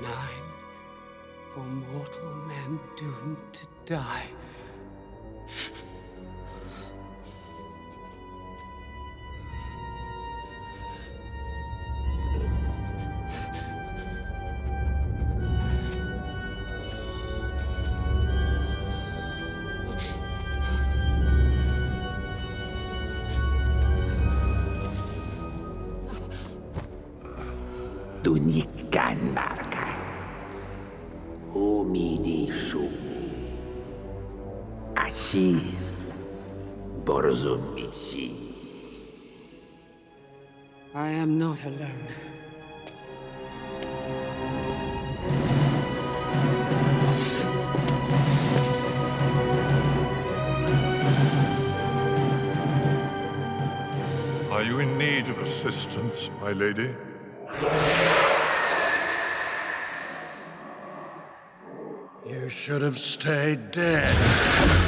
Nine for mortal men doomed to die. Tunikan marka. Umidi shu. Ashir. Borzum mishi. I am not alone. Are you in need of assistance, my lady? You should have stayed dead.